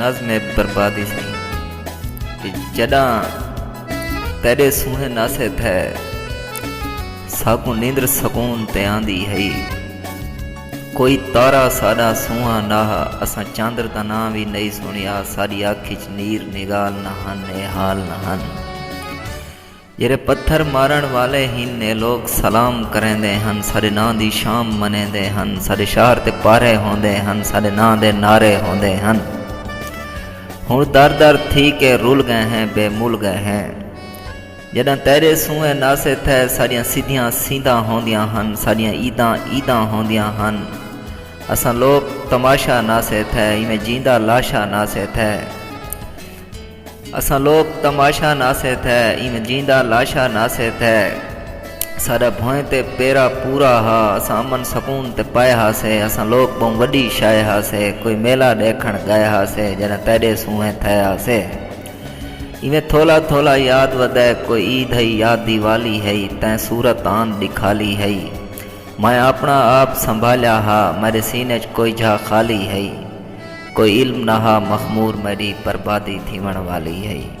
नज़्म बर्बादी सी कि जॾां तेरे सूंहें नासे थे साकू नींद्र सकून ते आंदी हई कोई तारा साडा सूहा नाह असां चांद्र दा नां भी नहीं सुनिया साडी अख च नीर निगाल न हन ए हाल न हन ਜਿਹੜੇ ਪੱਥਰ ਮਾਰਨ ਵਾਲੇ ਹੀ ਨੇ ਲੋਕ ਸਲਾਮ ਕਰਿੰਦੇ ਹਨ ਸਾਡੇ ਨਾਂ ਦੀ ਸ਼ਾਮ ਮਨਾਉਂਦੇ ਹਨ ਸਾਡੇ ਸ਼ਹਿਰ ਤੇ ਪਾਰੇ ਹੁੰਦੇ ਹਨ ਸਾਡੇ ਨਾਂ ਦੇ ਨਾਰੇ ਹੁੰਦੇ ਹਨ हूँ दर दर थी के रुल गए हैं, बेमूल गए हैं। जॾहिं तैरे सूए नासे थे सारिया सीधिया सीधा होंदिया हन सारिया ईदा ईदा होंदिया हन। असा लोग तमाशा नासे थे इमें जींदा लाशा नासे थे। असा लोक तमाशा नासे थे इमें जींदा लाशा नासे थे। साडा भोएँ ते पेरा पूरा हा, असां अमन सकून ते पाए हासे, असां लोग बहु वॾी शाए हासे, कोई मेला ॾेखण गया हासे, जॾहिं तेॾे सूंहें थिया हासे। इवें थोला थोला याद वधाए कोई ईद हई या दिवाली हई तैं सूरत आन ॾिखाली हई मैं अपना आप संभालिया हा, मेरे सीने च कोई जा खाली हई कोई इल्म नहा मखमूर मेरी बर्बादी थीवण वाली है।